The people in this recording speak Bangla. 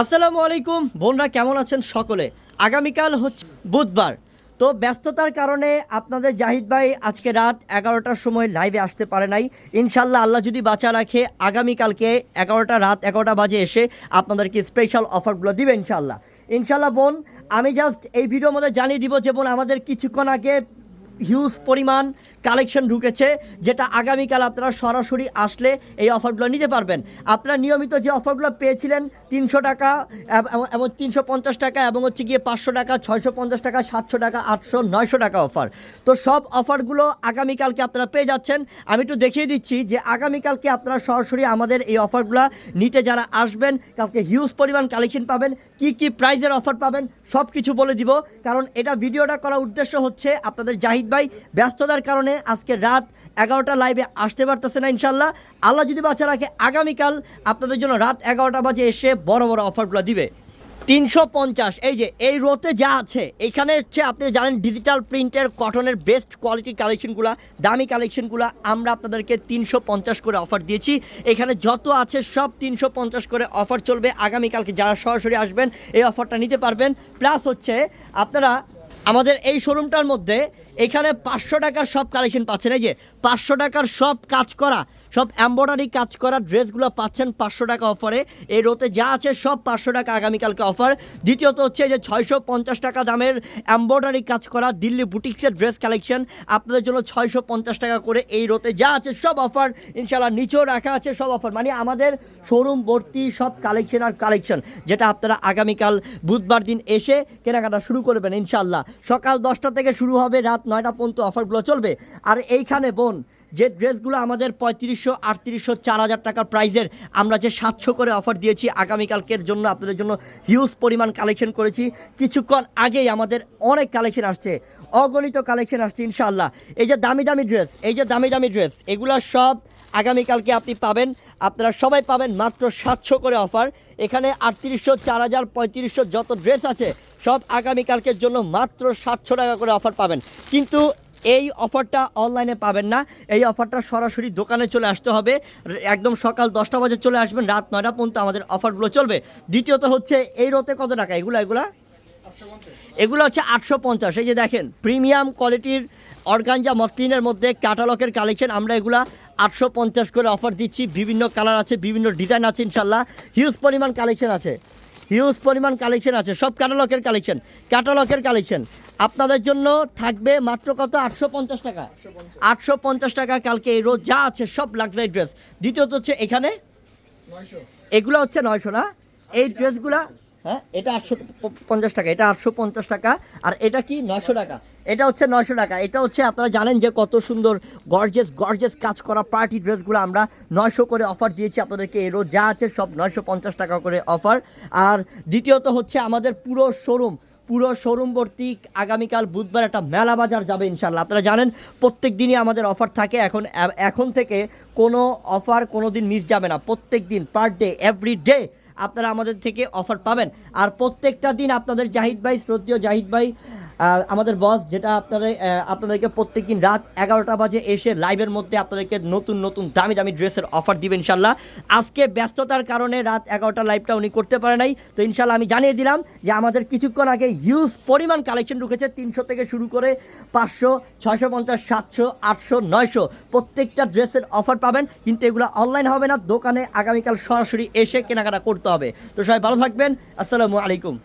আসসালামু আলাইকুম, বোনরা কেমন আছেন সকলে? আগামীকাল হচ্ছে বুধবার। তো ব্যস্ততার কারণে আপনাদের জাহিদ ভাই আজকে রাত এগারোটার সময় লাইভে আসতে পারে নাই। ইনশাল্লাহ আল্লাহ যদি বাঁচা রাখে, আগামীকালকে এগারোটা, রাত এগারোটা বাজে এসে আপনাদেরকে স্পেশাল অফারগুলো দিবে ইনশাল্লাহ ইনশাল্লাহ বোন, আমি জাস্ট এই ভিডিওর মধ্যে জানিয়ে দিব যে বোন, আমাদের কিছুক্ষণ আগে হিউজ পরিমাণ কালেকশন ঢুকেছে, যেটা আগামীকাল আপনারা সরাসরি আসলে এই অফারগুলো নিতে পারবেন। আপনারা নিয়মিত যে অফারগুলো পেয়েছিলেন, তিনশো টাকা এব- তিনশো পঞ্চাশ টাকা এবং হচ্ছে গিয়ে পাঁচশো টাকা, ছয়শো পঞ্চাশ টাকা, সাতশো টাকা, আটশো, নয়শো টাকা অফার তো সব অফারগুলো আগামীকালকে আপনারা পেয়ে যাচ্ছেন। আমি একটু দেখিয়ে দিচ্ছি যে আগামীকালকে আপনারা সরাসরি আমাদের এই অফারগুলো নিতে যারা আসবেন, কালকে হিউজ পরিমাণ কালেকশন পাবেন, কি কি প্রাইজের অফার পাবেন সব কিছু বলে দিব। কারণ এটা ভিডিওটা করার উদ্দেশ্য হচ্ছে আপনাদের জাহিদ ভাই ব্যস্ততার কারণে আজকে রাত এগারোটা লাইভে আসতে পারতেছে না ইনশাল্লাহ আল্লাহ যদি বাচ্চা রাখে, আগামীকাল আপনাদের জন্য রাত এগারোটা বাজে এসে বড় বড় অফারগুলো দিবে। তিনশো পঞ্চাশ, এই যে, এই রোতে যা আছে এখানে হচ্ছে আপনি জানেন ডিজিটাল প্রিন্টের কটনের বেস্ট কোয়ালিটির কালেকশনগুলো দামি কালেকশনগুলো আমরা আপনাদেরকে তিনশো পঞ্চাশ করে অফার দিয়েছি। এখানে যত আছে সব তিনশো পঞ্চাশ করে অফার চলবে। আগামীকালকে যারা সরাসরি আসবেন, এই অফারটা নিতে পারবেন। প্লাস হচ্ছে আপনারা আমাদের এই শোরুমটার মধ্যে এখানে পাঁচশো টাকার সব কালেকশন পাচ্ছেন। এই যে পাঁচশো টাকার সব কাজ করা সব এম্ব্রয়ডারি কাজ করা ড্রেসগুলো পাচ্ছেন পাঁচশো টাকা অফারে এই রোতে যা আছে সব পাঁচশো টাকা আগামীকালকে অফার দ্বিতীয়ত হচ্ছে যে ছয়শো পঞ্চাশ টাকা দামের এম্ব্রয়ডারি কাজ করা দিল্লি বুটিক্সের ড্রেস কালেকশন আপনাদের জন্য ছয়শো পঞ্চাশ টাকা করে এই রোতে যা আছে সব অফার ইনশাল্লাহ নিচেও রাখা আছে সব অফার মানে আমাদের শোরুম ভর্তি, সব কালেকশন আর কালেকশন যেটা আপনারা আগামীকাল বুধবার দিন এসে কেনাকাটা শুরু করবেন ইনশাল্লাহ সকাল দশটা থেকে শুরু হবে, রাত নয়টা পর্যন্ত অফারগুলো চলবে। আর এইখানে বোন যে ড্রেসগুলো আমাদের পঁয়ত্রিশশো, আটত্রিশশো, চার হাজার টাকার প্রাইজের, আমরা যে সাতশো করে অফার দিয়েছি আগামীকালকের জন্য, আপনাদের জন্য হিউজ পরিমাণ কালেকশন করেছি। কিছুক্ষণ আগেই আমাদের অনেক কালেকশন আসছে, অগণিত কালেকশন আসছে ইনশাআল্লাহ। এই যে দামি দামি ড্রেস এই যে দামি দামি ড্রেস এগুলো সব আগামীকালকে আপনি পাবেন। আপনারা সবাই পাবেন মাত্র সাতশো করে অফার। এখানে আটত্রিশশো, চার হাজার, পঁয়ত্রিশশো যত ড্রেস আছে, সব আগামীকালকের জন্য মাত্র সাতশো টাকা করে অফার পাবেন। কিন্তু এই অফারটা অনলাইনে পাবেন না। এই অফারটা সরাসরি দোকানে চলে আসতে হবে। একদম সকাল দশটা বাজে চলে আসবেন, রাত নয়টা পর্যন্ত আমাদের অফারগুলো চলবে। দ্বিতীয়ত হচ্ছে, এই রোতে কত টাকা? এগুলো, এগুলা? এগুলো হচ্ছে আটশো পঞ্চাশ। এই যে দেখেন, প্রিমিয়াম কোয়ালিটির অর্গানজা মসলিনের মধ্যে ক্যাটালগের কালেকশন, আমরা এগুলা আটশো পঞ্চাশ করে অফার দিচ্ছি। বিভিন্ন কালার আছে, বিভিন্ন ডিজাইন আছে, ইনশাল্লাহ। হিউজ পরিমাণ কালেকশন আছে। হিউজ পরিমাণ কালেকশন আছে। সব ক্যাটালগের কালেকশন ক্যাটালগের কালেকশন আপনাদের জন্য থাকবে মাত্র কত? আটশো পঞ্চাশ টাকা। আটশো পঞ্চাশ। টাকা কালকে এই রোজ যা আছে সব লাক্সারি ড্রেস দ্বিতীয়ত হচ্ছে এখানে? এগুলো হচ্ছে নয়শো না? এই ড্রেসগুলা হ্যাঁ এটা আটশো পঞ্চাশ টাকা, এটা আটশো পঞ্চাশ টাকা, আর এটা কি নয়শো টাকা? এটা হচ্ছে নয়শো টাকা, এটা হচ্ছে আপনারা জানেন যে কত সুন্দর গর্জেস গর্জেস কাজ করা পার্টি ড্রেসগুলো আমরা নয়শো করে অফার দিয়েছি আপনাদেরকে এরও যা আছে সব নয়শো পঞ্চাশ টাকা করে অফার আর দ্বিতীয়ত হচ্ছে আমাদের পুরো শোরুম পুরো শোরুম ভর্তি আগামীকাল বুধবার একটা মেলা বাজার যাবে ইনশাল্লাহ আপনারা জানেন প্রত্যেক দিনই আমাদের অফার থাকে, এখন এখন থেকে কোনো অফার কোনো দিন মিস যাবে না। প্রত্যেক দিন পার ডে এভরি ডে আপনারা আমাদের থেকে অফার পাবেন। আর প্রত্যেকটা দিন আপনাদের জাহিদ ভাই শ্রদ্ধীয় জাহিদ ভাই আমাদের বস যেটা আপনারা আপনাদেরকে প্রত্যেক দিন রাত এগারোটা বাজে এসে লাইভের মধ্যে আপনাদেরকে নতুন নতুন দামি দামি ড্রেসের অফার দিবে ইনশাল্লাহ। আজকে ব্যস্ততার কারণে রাত এগারোটা লাইভটা উনি করতে পারে নাই। তো ইনশাল্লাহ আমি জানিয়ে দিলাম যে আমাদের কিছুক্ষণ আগে হিউজ পরিমাণ কালেকশন ঢুকেছে, তিনশো থেকে শুরু করে পাঁচশো, ছয়শো পঞ্চাশ, সাতশো, আটশো, নয়শো। প্রত্যেকটা ড্রেসের অফার পাবেন, কিন্তু এগুলো অনলাইন হবে না। দোকানে আগামীকাল সরাসরি এসে কেনাকাটা করতে হবে। তো সবাই ভালো থাকবেন। আসসালামু আলাইকুম।